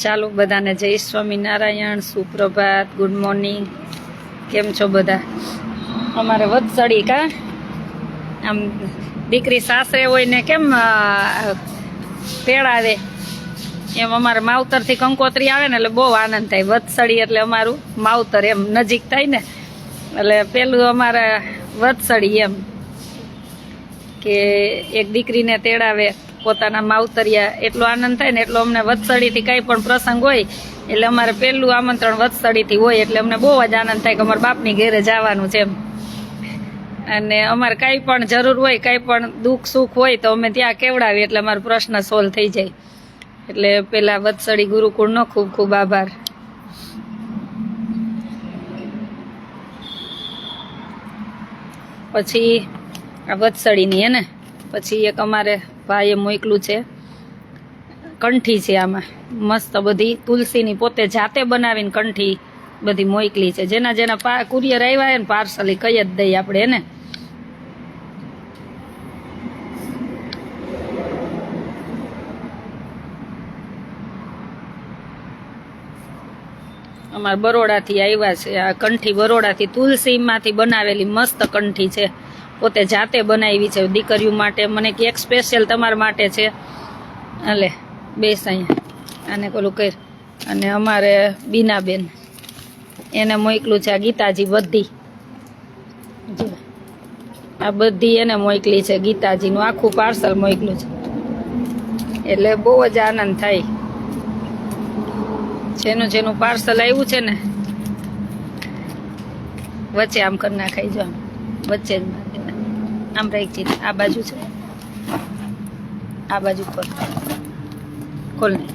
ચાલો બધાને જય સ્વામિનારાયણ, સુપ્રભાત ગુડ મોર્નિંગ કેમ છો બધા? અમારે વત્સળી કા? આમ દીકરી સાસરે હોય ને કેમ તેડાવે એમ અમારે માવતરથી કંકોત્રી આવે ને એટલે બહુ આનંદ થાય. વત્સળી એટલે અમારું માવતર એમ નજીક થાય ને, એટલે પેલું અમારે વત્સળી એમ કે એક દીકરીને તેડાવે. પોતાના માવતરિયા એટલો આનંદ થાય ને એટલો અમને વત્સળીથી કંઈ પણ પ્રસંગ હોય, એટલે અમારે પહેલું આમંત્રણ વત્સળીથી હોય, એટલે અમને બહુ જ આનંદ થાય કે અમારા બાપની ઘેરે જવાનું છે એમ. અને અમારે કાંઈ પણ જરૂર હોય, કાંઈ પણ દુઃખ સુખ હોય તો અમે ત્યાં કેવડાવીએ એટલે અમારો પ્રશ્ન સોલ્વ થઈ જાય. એટલે પેલા વત્સળી ગુરુકુળનો ખૂબ ખૂબ આભાર. પછી આ વત્સળીની હે ને? પછી એક અમારે ભાઈએ મોકલું છે. કંઠી છે આમાં. મસ્ત બધી તુલસીની પોતે જાતે બનાવીને કંઠી બધી મોકલી છે. જેના જેના કુરિયર આવ્યા ને પાર્સલી કઈ જ દઈએ આપણે એને અમારા બરોડાથી આવ્યા છે. આ કંઠી બરોડાથી તુલસીમાંથી બનાવેલી મસ્ત કંઠી છે. પોતે જાતે બનાવી છે. દીકરીઓ માટે મને કે એક સ્પેશિયલ તમારા માટે છે. હાલે, બેસ અહીંયા. આને પેલું કર. અને અમારે બીનાબેન. એને મોકલું છે આ ગીતાજી બધી. આ બધી એને મોકલી છે ગીતાજીનું. આખું પાર્સલ મોકલું છે. એટલે બહુ જ આનંદ થાય. જેનું જેનું પાર્સલ આવ્યું છે ને, વચ્ચે આમ કરી નાખાઈ જો આમ, વચ્ચે જ આમ રાખી આ બાજુ છે. આ બાજુ પર ખોલ ને.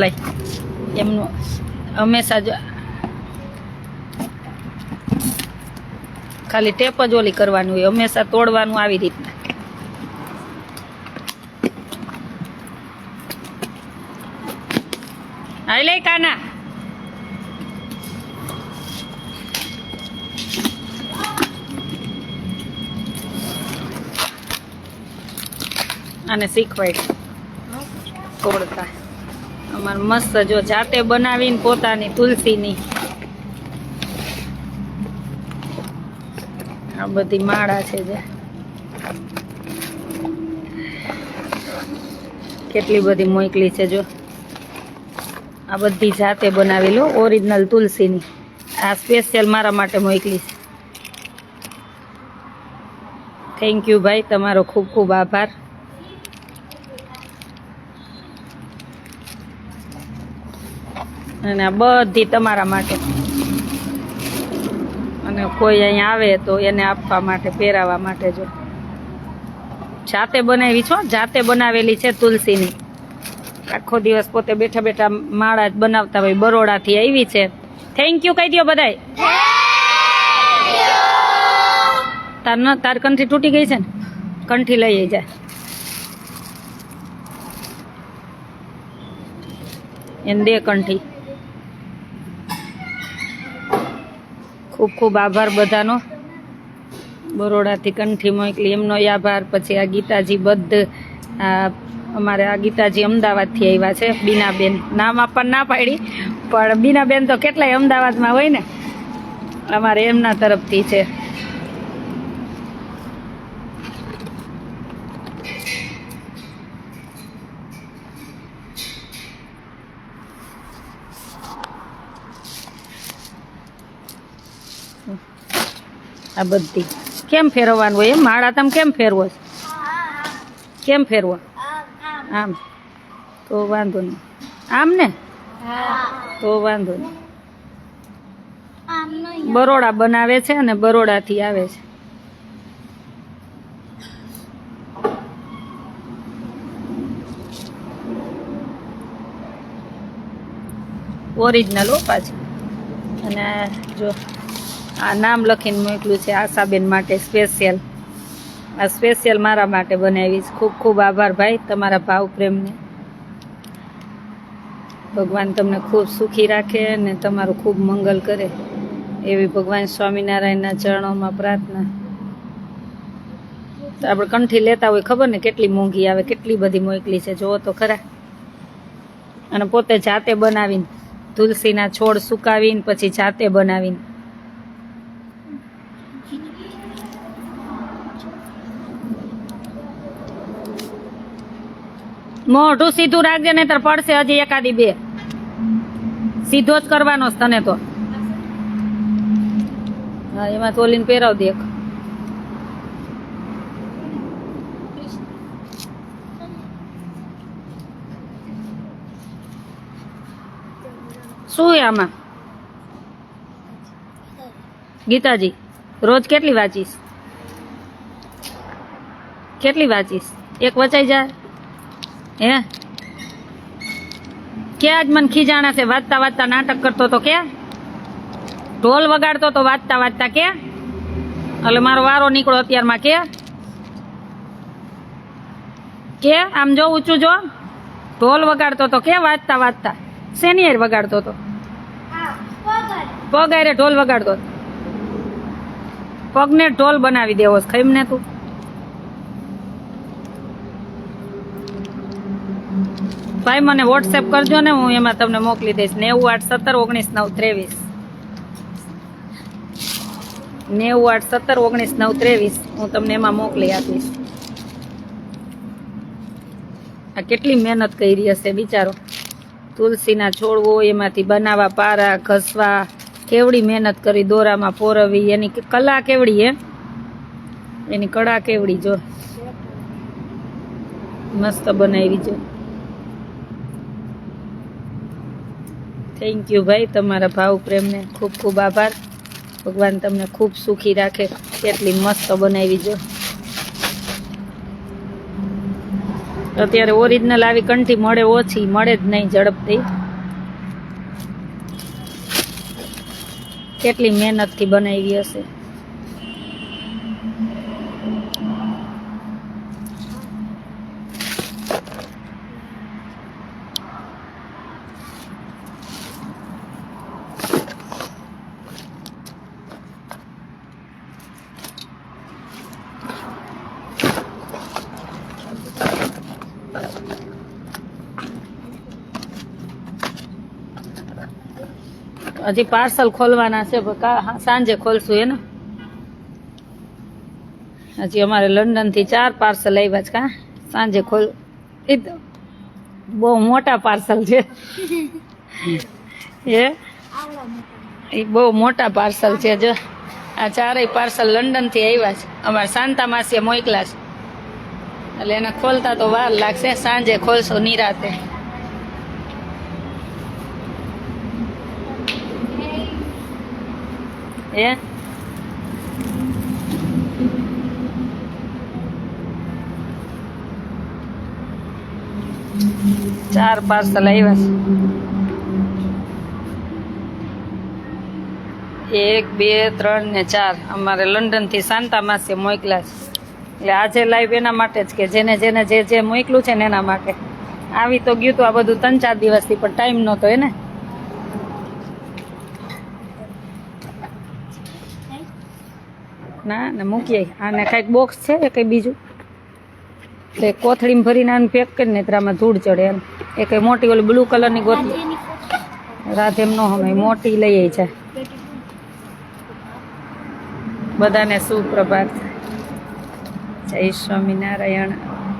લઈ. એમનું હંમેશા જ ખાલી ટેપ જ ઓલી કરવાનું હોય, હંમેશા તોડવાનું આવી રીતના. અને શીખવાડ તોડતા અમારે મસ્ત જો જાતે બનાવીને પોતાની તુલસીની. આ બધી માળા છે જે. કેટલી બધી મોકલી છે જો. આ બધી જાતે બનાવી લો ઓરિજિનલ તુલસીની. આ સ્પેશિયલ મારા માટે મોકલી છે. થેન્ક યુ ભાઈ તમારો ખૂબ ખૂબ આભાર. અને બધી તમારા માટે. અને કોઈ અહીંયા આવે તો એને આપવા માટે, પહેરાવા માટે જો. જાતે બનાવી છો? જાતે બનાવેલી છે તુલસીની. આખો દિવસ પોતે બેઠા બેઠા માળા બનાવતા હોય, બરોડાથી આવી છે. થેન્ક યુ કહી દો બધાય. તાર ન, તાર કંઠી તૂટી ગઈ છે ને? કંઠી લઈ જાય એને દે કંઠી. ખૂબ ખૂબ આભાર બધાનો. બરોડાથી કંઠી મોકલી, એમનો આભાર. પછી આ ગીતાજી બદ્ધ, આ અમારે આ ગીતાજી અમદાવાદથી આવ્યા છે, બીનાબેન. નામ આપવા ના પાડી, પણ બીનાબેન તો કેટલાય અમદાવાદમાં હોય ને? અમારે એમના તરફથી છે. આ બધી. કેમ ફેરવવાનું હોય એમ? માળા તમે કેમ ફેરવો છો? કેમ ફેરવો? આમ. તો વાંધો નહીં. આમ ને? તો વાંધો નહીં. બરોડા બનાવે છે અને બરોડાથી આવે છે. ઓરિજિનલ હો પાછું. અને જો આ નામ લખીને મોકલું છે આશાબેન માટે સ્પેશિયલ આ સ્પેશિયલ મારા માટે બનાવી છે. ખૂબ ખૂબ આભાર ભાઈ તમારા ભાવ પ્રેમને. ભગવાન તમને ખૂબ સુખી રાખે અને તમારું ખૂબ મંગલ કરે. એવી ભગવાન સ્વામિનારાયણના ચરણોમાં પ્રાર્થના. આપણે કંઠી લેતા હોય ખબર ને કેટલી મોંઘી આવે, કેટલી બધી મોકલી છે. જોવો તો ખરા. અને પોતે જાતે બનાવીને તુલસીના છોડ સુકાવીને પછી જાતે બનાવીને મોઢું સીધું રાખજે, નહીતર પડશે હજી એકાદી બે. સીધો જ કરવાનો તને તો. હા, એમાં તોલીને પહેરાવ દેખ શું આમાં? ગીતાજી. રોજ કેટલી વાંચીશ? કેટલી વાંચીશ? એક વચાઈ જાય હે? કે આજ મને ખીજાણા છે? વાંચતા વાંચતા નાટક કરતો તો કે? ઢોલ વગાડતો તો વાંચતા વાંચતા કે? એટલે મારો વારો નીકળો અત્યારમાં કે? કે? આમ જો ઊંચું જો. ઢોલ વગાડતો તો કે? વાંચતા વાંચતા. શેની વગાડતો તો. પગ. ઢોલ વગાડતો. હતો. પગને ઢોલ બનાવી દેવો છે ને તું? ભાઈ, મને વોટ્સએપ કરજો ને, હું એમાં તમને મોકલી દઈશ. નેવું આઠ સત્તર ઓગણીસ નવ ત્રેવીસ. નેવું આઠ સત્તર ઓગણીસ નવ ત્રેવીસ, હું તમને એમાં મોકલી આપીશ. આ કેટલી મહેનત કરી હશે, બિચારો. તુલસીના છોડવો એમાંથી બનાવવા પારા, ઘસવા કેવડી મહેનત કરી દોરામાં પોરવી, એની કલા કેવડી હે? એની કળા કેવડી જો. મસ્ત બનાવી જો. થેન્ક યુ ભાઈ તમારા ભાવ પ્રેમને. ખૂબ ખૂબ આભાર. ભગવાન તમને ખૂબ સુખી રાખે. કેટલી મસ્ત બનાવી જો. અત્યારે ઓરિજિનલ આવી કંઠી મળે ઓછી, મળે જ નહીં ઝડપથી. કેટલી મહેનતથી બનાવી હશે. હજી પાર્સલ ખોલવાના છે સાંજે ખોલશું એને હજી અમારે લંડનથી ચાર પાર્સલ આવ્યા છે, કા? સાંજે ખોલ એ બહુ મોટા પાર્સલ છે. એ એ બહુ મોટા પાર્સલ છે, જો. આ ચારેય પાર્સલ લંડનથી આવ્યા છે. અમારે શાંતા માસીએ મોકલા છે. એટલે એને ખોલતા તો વાર લાગશે. સાંજે ખોલશો નિરાતે. એ. ચાર પાર્સલ આવ્યા છે. એક, બે, ત્રણ ને ચાર. અમારે લંડનથી શાંતામાં માસે મોકલા છે. એટલે આજે લાઈવ એના માટે જ કે જેને જેને, જે જે મોકલું છે ને એના માટે. આવી તો ગયું તો આ બધું ત્રણ, ચાર દિવસથી, પણ ટાઈમ નહોતો એને. ના, ને મૂકીએ. આને કાંઈક બોક્સ છે કે કંઈ બીજું? એટલે કોથળીમાં ભરીને આને પેક કરીને, નહીંતર આમાં ધૂળ ચડે એમ. એ કંઈ મોટી ઓલી બ્લુ કલરની ગોતી રાધેમ નો હમે મોટી લઈ આવી છે બધાને સુપ્રભાત. જય સ્વામિનારાયણ.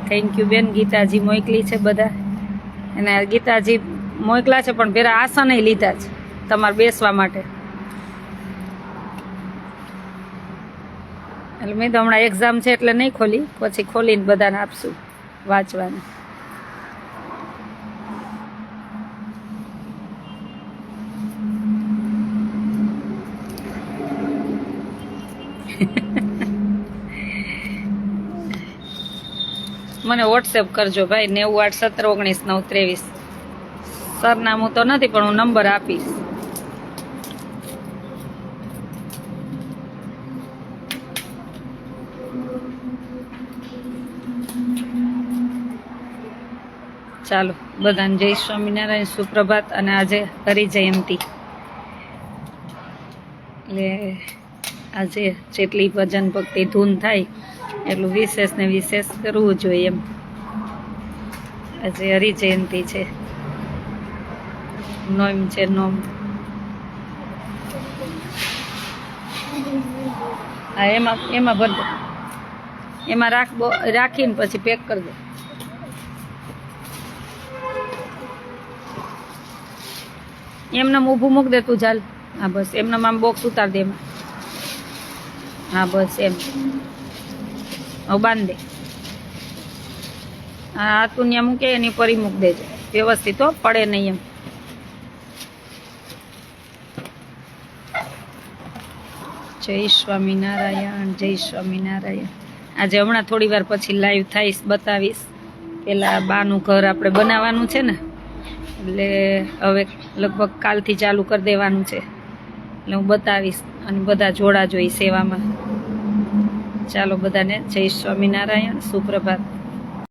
થેન્ક યુ બેન, ગીતાજી મોકલી છે બધા. અને ગીતાજી મોકલા છે, પણ ભેરા આસન લીધા છે તમારે બેસવા માટે. એટલે મેં તો હમણાં એક્ઝામ છે એટલે નહીં ખોલી. પછી ખોલીને બધાને આપશું વાંચવાનું. મને વોટ્સએપ કરજો ભાઈ, નેવું આઠ સત્તર ઓગણીસ નવ ત્રેવીસ. સરનામું તો નથી, પણ હું નંબર આપીશ. ચાલો, બધાને જય સ્વામિનારાયણ, સુપ્રભાત અને આજે હરિજયંતી એટલે આજે જેટલી ભજન ભક્તિ ધૂન થાય, એટલું વિશેષ ને વિશેષ કરવું જોઈએ એમ. આજે હરિજયંતી છે. નોમ છે નોમ. હા, એમાં એમાં ભર એમાં રાખબો રાખીને પછી પેક કરી દો. એમને ઊભું મૂક દે તું ચાલ હા, બસ. એમને આમ બોક્સ ઉતાર દે એમાં. હા, બસ એમ. હવે બાંધ. દે હા તું ત્યાં મૂકે, એની ફરી મૂક દેજો. વ્યવસ્થિત, હો, પડે નહીં એમ. જય સ્વામિનારાયણ જય સ્વામિનારાયણ. આજે હમણાં થોડી વાર પછી લાઈવ થઈશ, બતાવીશ. પેલા બાનું ઘર આપણે બનાવવાનું છે ને, એટલે હવે લગભગ કાલથી ચાલુ કરી દેવાનું છે. એટલે હું બતાવીશ અને બધા જોડા જોઈ સેવામાં. ચાલો બધાને જય સ્વામિનારાયણ, સુપ્રભાત.